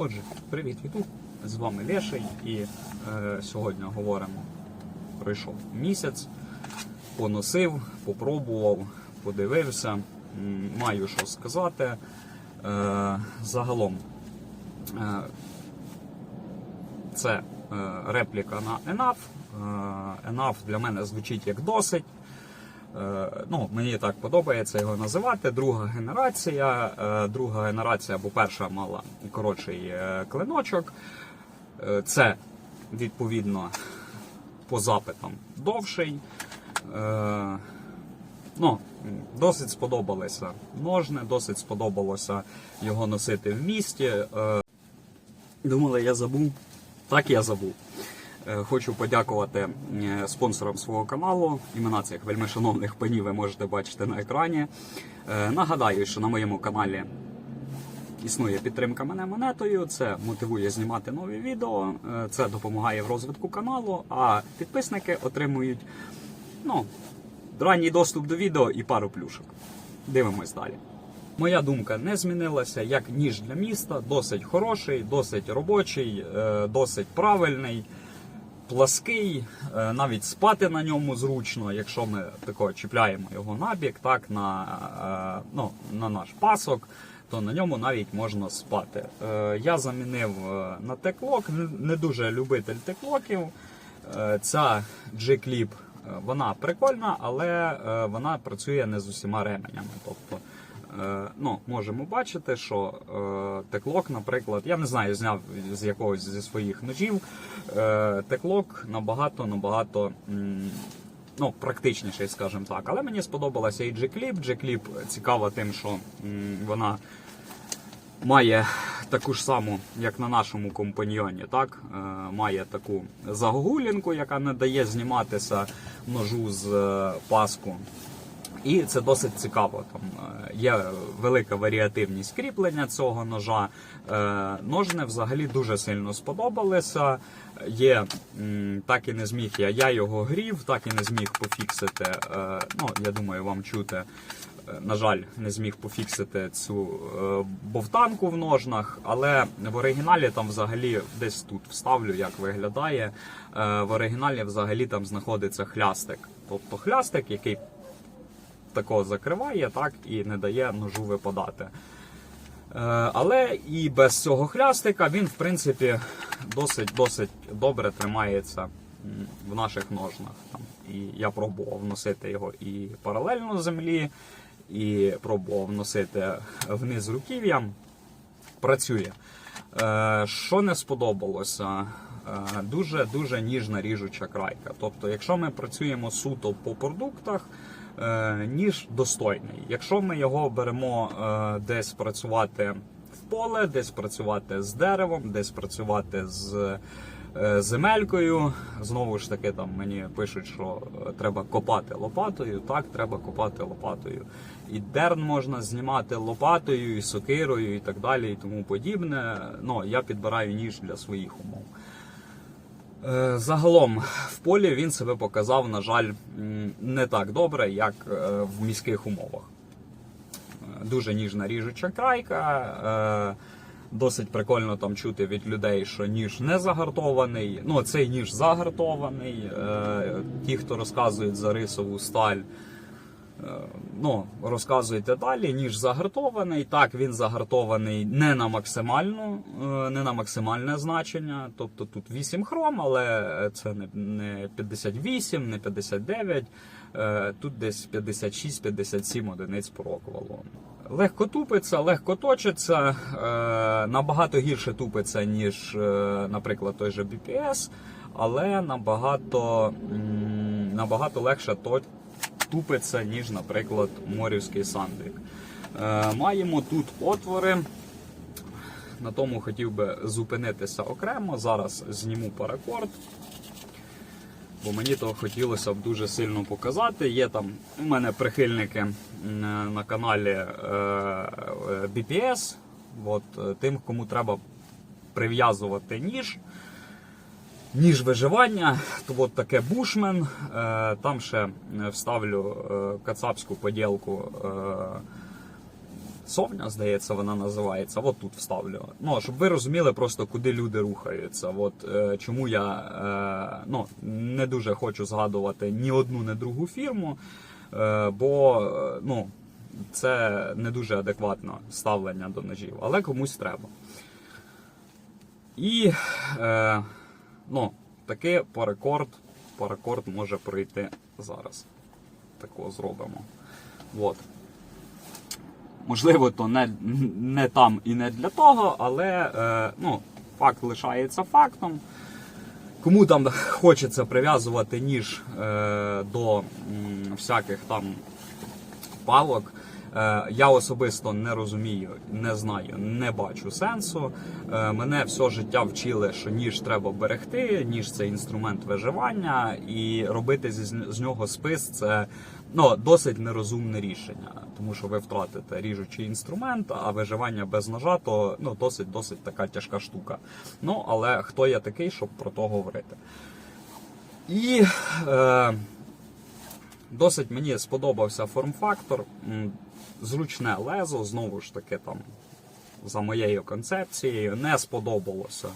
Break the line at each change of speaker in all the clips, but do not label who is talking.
Отже, привіт, Ютуб! З вами Леший і е, сьогодні говоримо. Пройшов місяць, поносив, попробував, подивився, маю що сказати. Е, загалом е, це е, репліка на ENAF. Е, ENAF для мене звучить як досить. Е, Ну, мені так подобається його називати. Друга генерація. Е, Друга генерація, бо перша мала коротший е, клиночок. Це відповідно по запитам довший. Ну, досить сподобалося ножне, досить сподобалося його носити в місті. Думали, я забув. Так я забув. Е, Хочу подякувати е, спонсорам свого каналу. Імена цих вельмишановних панів ви можете бачити на екрані. Е, Нагадаю, що на моєму каналі існує підтримка мене монетою. Це мотивує знімати нові відео, це допомагає в розвитку каналу, а підписники отримують ну, ранній доступ до відео і пару плюшок. Дивимось далі. Моя думка не змінилася як ніж для міста, досить хороший, досить робочий, досить правильний, плаский, е, навіть спати на ньому зручно, якщо ми тако чіпляємо його набік, так, на, е, ну, на наш пасок, то на ньому навіть можна спати. Е, Я замінив на теклок, не- дуже любитель теклоків. Ця е, вона прикольна, але вона працює не з усіма ременями. Тобто, ну, можемо бачити, що е, теклок, наприклад, я не знаю, зняв з якогось зі своїх ножів. е, Теклок набагато набагато. Ну, практичніший, скажімо так. Але мені сподобалася і G-Clip. G-Clip цікава тим, що вона має таку ж саму, як на нашому компаньйоні, так? Е, має таку загогулінку, яка не дає зніматися ножу з е, паску. І це досить цікаво. Там е, є велика варіативність кріплення цього ножа. Е, Ножне взагалі дуже сильно сподобалися. Є так і не зміг я. Я його грів, так і не зміг пофіксити. е, Ну, я думаю, вам чути. На жаль, не зміг пофіксити цю бовтанку в ножнах, але в оригіналі там взагалі десь тут вставлю, як виглядає. В оригіналі взагалі там знаходиться хлястик. Тобто хлястик, який такого закриває, так і не дає ножу випадати. Е, Але і без цього хлястика він, в принципі, досить досить добре тримається в наших ножнах. І я пробував носити його і паралельно землі, і пробував носити вниз руків'ям. Працює. Е, Що не сподобалося? Е, Дуже дуже ніжна ріжуча крайка. Тобто, якщо ми працюємо суто по продуктах, е, ніж достойний. Якщо ми його беремо е, десь працювати в поле, десь працювати з деревом, десь працювати з е, земелькою, знову ж таки, там мені пишуть, що треба копати лопатою. Так, треба копати лопатою. І дерн можна знімати лопатою, і сокирою, і так далі, і тому подібне. Ну, я підбираю ніж для своїх умов. Е, Загалом в полі він себе показав, на жаль, не так добре, як е, в міських умовах. Е, Дуже ніжна ріжуча крайка. Досить прикольно там чути від людей, що ніж не загартований. Ну, цей ніж загартований. Ті, хто розказують за рисову сталь, ну, розказуйте далі, ніж загартований. Так, він загартований не на максимальну, е, не на максимальне значення. Тобто тут 8 хром, але це не, не 58, не 59. Е, Тут десь 56-57 одиниць по роквалу. Легко тупиться, легко точиться, е, набагато гірше тупиться, ніж, е, наприклад, той же BPS, але набагато, набагато легше тупиться, ніж, наприклад, морівський сандвік. Е, маємо тут отвори. На тому хотів би зупинитися окремо. Зараз зніму паракорд. Бо мені то хотілося б дуже сильно показати. Є там у мене прихильники на каналі е, е, BPS. От, е, тим, кому треба прив'язувати ніж. Ніж виживання, то от таке бушмен. Е, Там ще е, вставлю е, кацапську поділку Совня, здається, вона називається. От тут вставлю. Ну, щоб ви розуміли просто, куди люди рухаються. От чому я ну, не дуже хочу згадувати ні одну, ні другу фірму, бо ну, це не дуже адекватне ставлення до ножів, але комусь треба. І ну, таки по рекорд, може пройти зараз. Такого зробимо. От. Можливо, то не, не там і не для того, але е, ну, факт лишається фактом. Кому там хочеться прив'язувати ніж е, до м, всяких там палок, я особисто не розумію, не знаю, не бачу сенсу. Е, мене все життя вчили, що ніж треба берегти, ніж це інструмент виживання, і робити з нього спис це ну, досить нерозумне рішення, тому що ви втратите ріжучий інструмент, а виживання без ножа то ну, досить досить така тяжка штука. Ну, але хто я такий, щоб про то говорити? І е, досить мені сподобався форм-фактор. Зручне лезо, знову ж таки, там, за моєю концепцією, не сподобалося.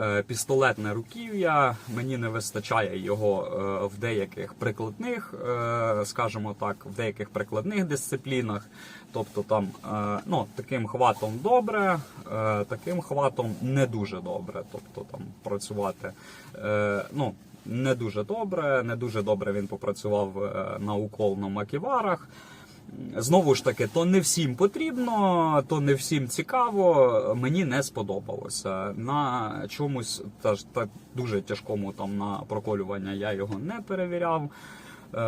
Е, Пістолетне руків'я, мені не вистачає його е, в деяких прикладних, е, скажімо так, в деяких прикладних дисциплінах. Тобто там ну, таким хватом добре, таким хватом не дуже добре. Тобто там працювати ну, не дуже добре, не дуже добре він попрацював е, на укол на маківарах. Знову ж таки, то не всім потрібно, то не всім цікаво. Мені не сподобалося. На чомусь теж так дуже тяжкому там на проколювання я його не перевіряв. Е,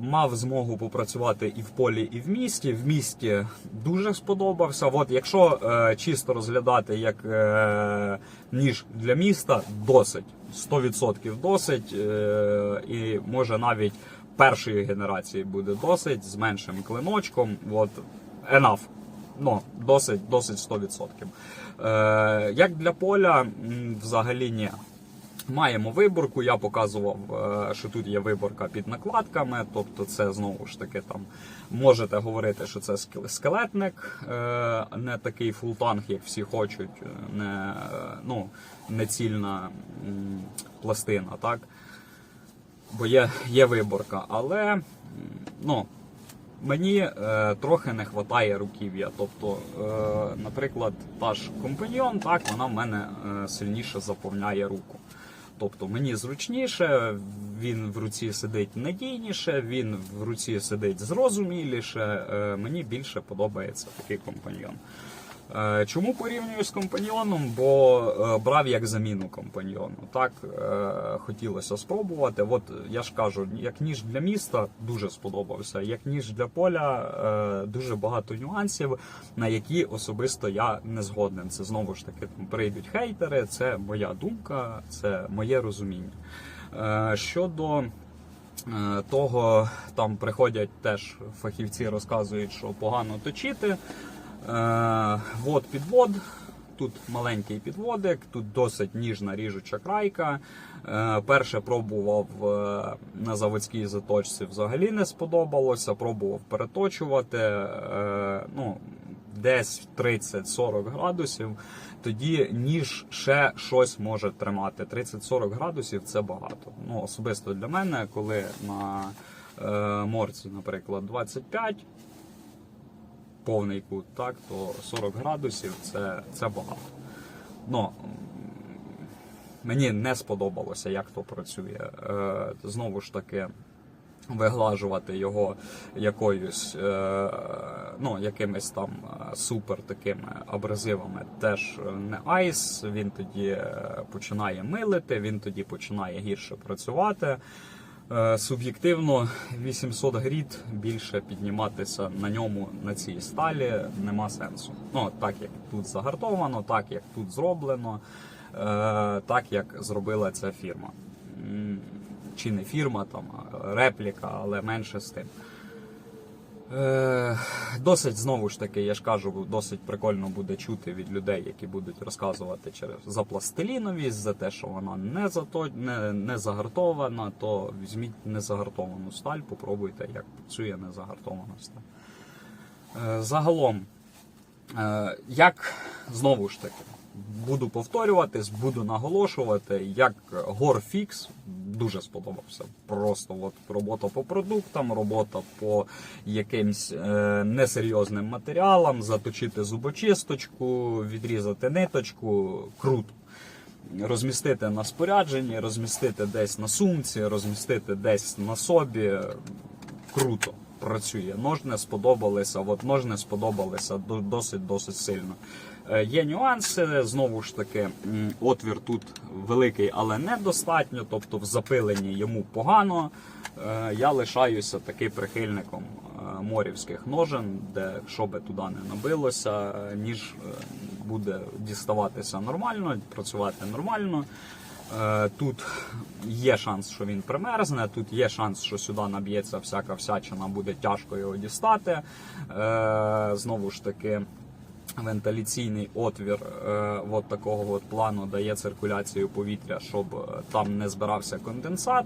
мав змогу попрацювати і в полі, і в місті. В місті дуже сподобався. От якщо е, чисто розглядати як е, ніж для міста, досить 100% досить, і може навіть першої генерації буде досить з меншим клиночком. От enough. Ну, досить, досить 100%. Е, як для поля, взагалі ні. Маємо виборку, я показував, е, що тут є виборка під накладками, тобто це знову ж таки там можете говорити, що це скелетник, е, не такий фултанг, як всі хочуть, е, не, ну, не цільна пластина, так? Бо є, є виборка, але ну, Мені трохи не вистачає руків'я. Тобто, наприклад, та ж компаньйон, так, вона в мене сильніше заповняє руку. Тобто мені зручніше, він в руці сидить надійніше, він в руці сидить зрозуміліше. Е, мені більше подобається такий компаньйон. Е, Чому порівнюю з компаньйоном? Бо е, брав як заміну компаньйону. Так е, хотілося спробувати. От я ж кажу, як ніж для міста дуже сподобався. Як ніж для поля дуже багато нюансів, на які особисто я не згоден. Це знову ж таки там прийдуть хейтери. Це моя думка, це моє розуміння. Щодо того, там приходять теж фахівці, розказують, що погано точити. Е, вот підвод. Тут маленький підводик, тут досить ніжна ріжуча крайка. Е, перше пробував е, на заводській заточці, взагалі не сподобалося. Пробував переточувати ну, десь 30-40 градусів. Тоді ніж ще щось може тримати. 30-40 градусів це багато. Ну, особисто для мене, коли на морці, наприклад, 25 повний кут, так, то 40 градусів це, це багато. Ну, мені не сподобалося, як то працює. Е, знову ж таки, виглажувати його якоюсь, е, ну, якимись там е, супер такими абразивами теж не айс. Він тоді починає милити, він тоді починає гірше працювати. Е, Суб'єктивно 800 грід більше підніматися на ньому на цій сталі нема сенсу. Ну так як тут загартовано, так як тут зроблено, е, так як зробила ця фірма. Чи не фірма, там репліка, але менше з тим. Е, Досить знову ж таки, я ж кажу, досить прикольно буде чути від людей, які будуть розказувати через за пластиліновість, за те, що вона не зато не, не загартована, то візьміть незагартовану сталь, попробуйте, як працює незагартована сталь. Е, Загалом Е, Як знову ж таки, буду повторюватись, буду наголошувати, як Горфікс дуже сподобався. Просто от робота по продуктам, робота по якимсь е, несерйозним матеріалам, заточити зубочисточку, відрізати ниточку. Круто. Розмістити на спорядженні, розмістити десь на сумці, розмістити десь на собі. Круто працює. Ножни сподобалися, от ножни сподобалися до- досить досить сильно. Е, Є нюанси, знову ж таки, отвір тут великий, але недостатньо, тобто в запиленні йому погано. Е, Я лишаюся таки прихильником е, морівських ножен, де що би туди не набилося, ніж буде діставатися нормально, працювати нормально. Тут є шанс, що він примерзне, тут є шанс, що сюди наб'ється всяка всячина, буде тяжко його дістати. Знову ж таки, вентиляційний отвір е, от такого от плану дає циркуляцію повітря, щоб е, там не збирався конденсат.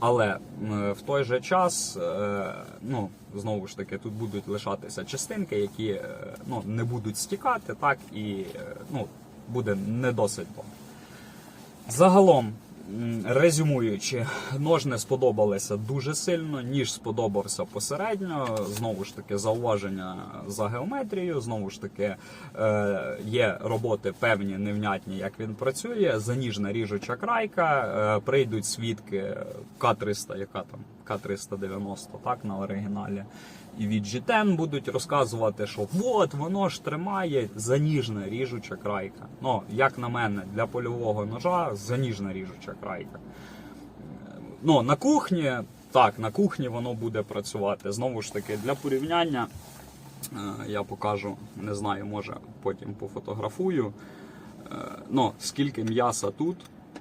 Але м, в той же час, е, ну знову ж таки, тут будуть лишатися частинки, які е, ну, не будуть стікати, так і е, ну, буде не досить добре. Загалом, резюмуючи, ножни сподобалися дуже сильно, ніж сподобався посередньо. Знову ж таки, зауваження за геометрію. Знову ж таки, е, є роботи певні, невнятні, як він працює. Заніжна ріжуча крайка. Е, прийдуть свідки К300, яка там К390, так на оригіналі. І від G10 будуть розказувати, що от воно ж тримає заніжна ріжуча крайка. Ну, як на мене, для польового ножа заніжна ріжуча крайка. Ну, на кухні, так, на кухні воно буде працювати. Знову ж таки, для порівняння е, я покажу, не знаю, може потім пофотографую. Е, Ну, скільки м'яса тут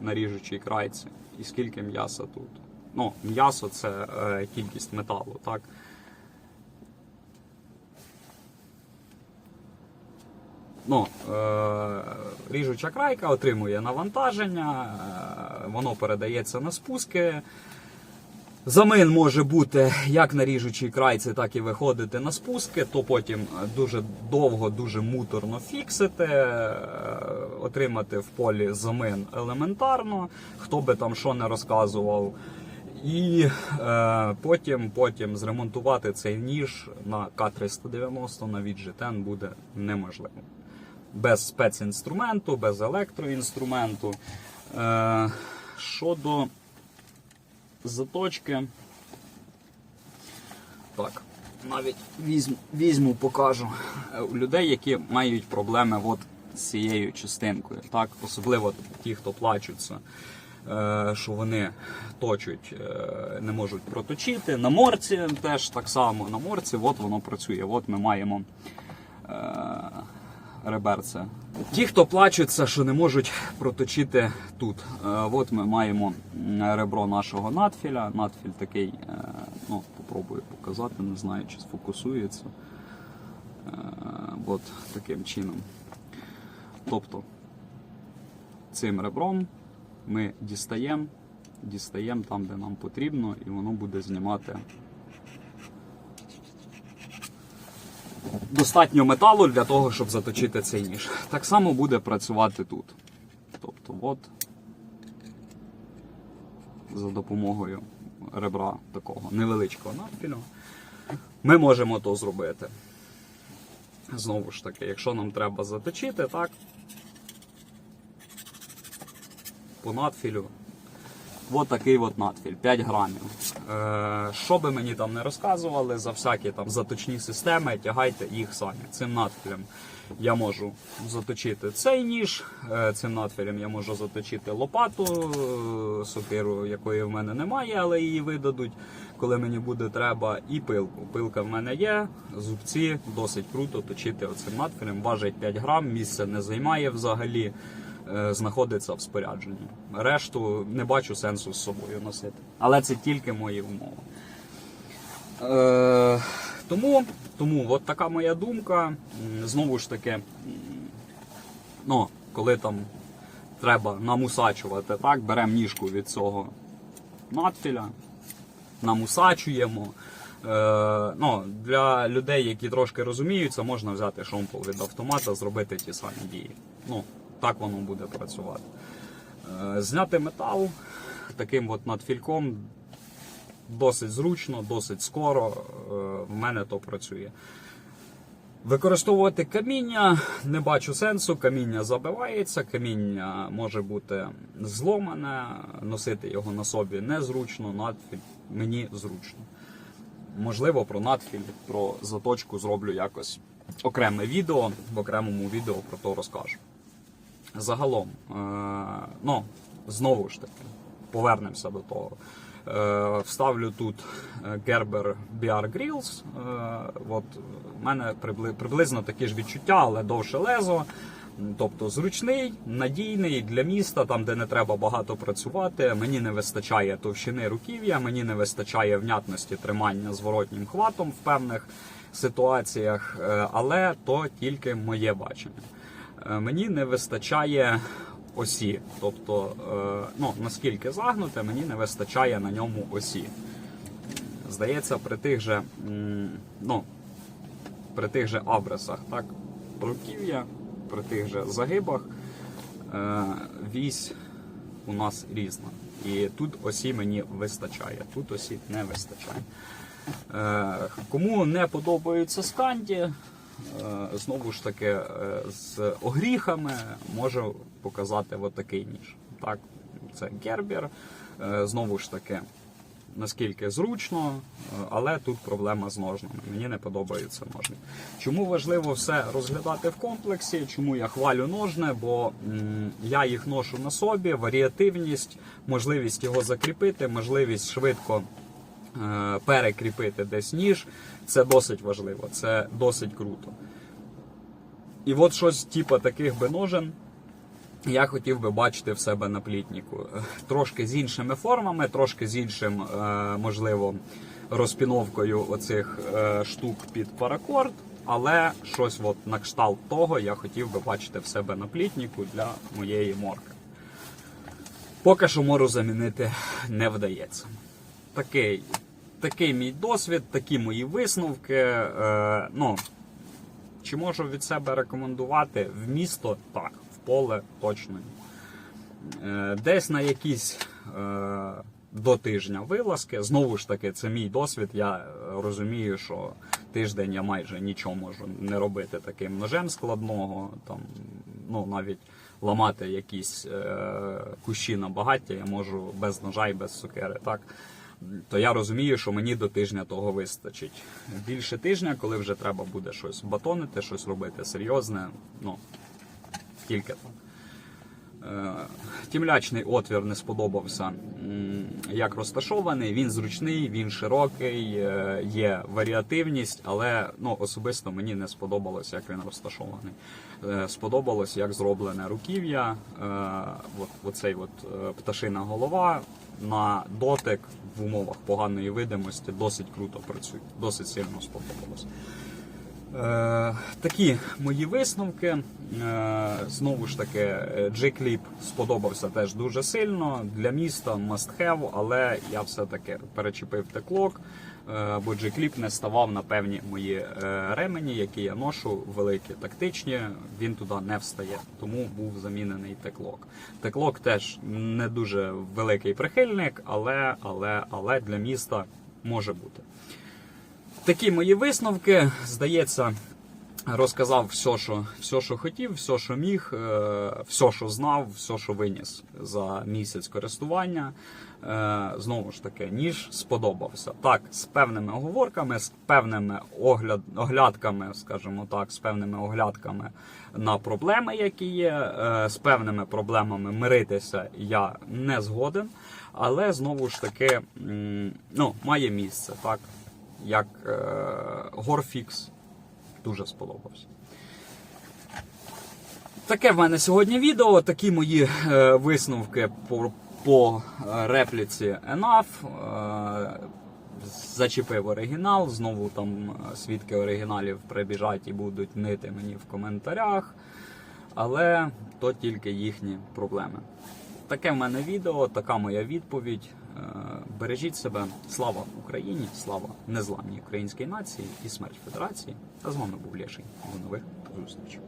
на ріжучій крайці, і скільки м'яса тут. Ну, м'ясо це е, кількість металу, так. Ну, е, ріжуча крайка отримує навантаження, е, воно передається на спуски. Замин може бути як на ріжучій крайці, так і виходити на спуски, то потім дуже довго, дуже муторно фіксити, е, отримати в полі замин елементарно, хто би там що не розказував. І е, потім, потім зремонтувати цей ніж на К390 на VG10 буде неможливо. Без спецінструменту, без електроінструменту. Е, щодо заточки. Так, навіть візьму, візьму покажу Е, у людей, які мають проблеми от з цією частинкою. Так, особливо ті, хто плачуться, е, що вони точуть, е, не можуть проточити. На морці теж так само. На морці от воно працює. От ми маємо. Е, реберце. Ті, хто плачуться, що не можуть проточити тут. Е, От ми маємо ребро нашого надфіля. Надфіль такий, е, ну, попробую показати, не знаю, чи сфокусується. Е, От таким чином. Тобто цим ребром ми дістаємо, дістаємо там, де нам потрібно, і воно буде знімати достатньо металу для того, щоб заточити цей ніж. Так само буде працювати тут. Тобто, от за допомогою ребра такого невеличкого надфілю ми можемо то зробити. Знову ж таки, якщо нам треба заточити, так, по надфілю От такий от надфіль, 5 грамів. Е, що би мені там не розказували за всякі там заточні системи, тягайте їх самі. Цим надфілем я можу заточити цей ніж, е, цим надфілем я можу заточити лопату, е, сокиру, якої в мене немає, але її видадуть, коли мені буде треба, і пилку. Пилка в мене є, зубці досить круто точити оцим надфілем. Важить 5 грам, місце не займає взагалі знаходиться в спорядженні. Решту не бачу сенсу з собою носити. Але це тільки мої умови. Е, тому, тому от така моя думка. Знову ж таки, ну, коли там треба намусачувати, так, беремо ніжку від цього надфіля, намусачуємо. Е, ну, для людей, які трошки розуміються, можна взяти шомпол від автомата, зробити ті самі дії. Ну, так воно буде працювати. Е, зняти метал таким от надфільком досить зручно, досить скоро. Е, в мене то працює. Використовувати каміння не бачу сенсу. Каміння забивається, каміння може бути зломане, носити його на собі незручно, надфіль мені зручно. Можливо, про надфіль, про заточку зроблю якось окреме відео, в окремому відео про то розкажу. Загалом, е, ну, знову ж таки, повернемося до того. Е, Вставлю тут е, Gerber BR Grills. От, в мене прибли- приблизно такі ж відчуття, але довше лезо. Тобто зручний, надійний для міста, там де не треба багато працювати. Мені не вистачає товщини руків'я, мені не вистачає внятності тримання зворотнім хватом в певних ситуаціях, але то тільки моє бачення. Е, Мені не вистачає осі. Тобто, е, ну, наскільки загнуте, мені не вистачає на ньому осі. Здається, при тих же, ну, при тих же абресах, так, руків'я, при тих же загибах е, вісь у нас різна. І тут осі мені вистачає, тут осі не вистачає. Кому не подобаються сканді, знову ж таки, е, з огріхами можу показати отакий ніж. Так, це гербер. Е, Знову ж таки, наскільки зручно, е, але тут проблема з ножнами. Мені не подобаються ножни. Чому важливо все розглядати в комплексі? Чому я хвалю ножне? Бо я їх ношу на собі, варіативність, можливість його закріпити, можливість швидко е, перекріпити десь ніж. Це досить важливо, це досить круто. І от щось типу таких би ножен я хотів би бачити в себе на плітніку. Е, Трошки з іншими формами, трошки з іншим, е, можливо, розпіновкою оцих е, штук під паракорд, але щось от на кшталт того я хотів би бачити в себе на плітніку для моєї морки. Поки що мору замінити не вдається. Такий, такий мій досвід, такі мої висновки. Е, ну, чи можу від себе рекомендувати в місто? Так, в поле точно. Е, Десь на якісь е, до тижня вилазки. Знову ж таки, це мій досвід. Я розумію, що тиждень я майже нічого можу не робити таким ножем складного. Там, ну, навіть ламати якісь е, кущі на багаття я можу без ножа і без сукери. Так? То я розумію, що мені до тижня того вистачить. Більше тижня, коли вже треба буде щось батонити, щось робити серйозне, ну тільки так. Е, Тімлячний отвір не сподобався, як розташований. Він зручний, він широкий, е, є варіативність, але ну, особисто мені не сподобалось, як він розташований. Е, Сподобалось, як зроблене руків'я, от, оцей от пташина голова на дотик в умовах поганої видимості досить круто працює, досить сильно сподобалось. Е, такі мої висновки. Е, знову ж таки, е, G-Clip сподобався теж дуже сильно. Для міста must have, але я все-таки перечепив теклок, е, бо G-Clip не ставав на певні мої е, ремені, які я ношу, великі, тактичні. Він туди не встає, тому був замінений теклок. Теклок теж не дуже великий прихильник, але, але, але для міста може бути. Такі мої висновки. Здається, розказав все, що, все, що хотів, все, що міг, е, все, що знав, все, що виніс за місяць користування. Е, Знову ж таки, ніж сподобався. Так, з певними оговорками, з певними огляд, оглядками, скажімо так, з певними оглядками на проблеми, які є, е, з певними проблемами миритися я не згоден. Але знову ж таки, ну, має місце, так як е, Горфікс. Дуже сподобався. Таке в мене сьогодні відео. Такі мої е, висновки по, по е, репліці Enough. Зачепив оригінал. Знову там свідки оригіналів прибіжать і будуть нити мені в коментарях. Але то тільки їхні проблеми. Таке в мене відео, така моя відповідь. Бережіть себе. Слава Україні, слава незламній українській нації і смерть Федерації. А з вами був Лєший. До нових зустрічей.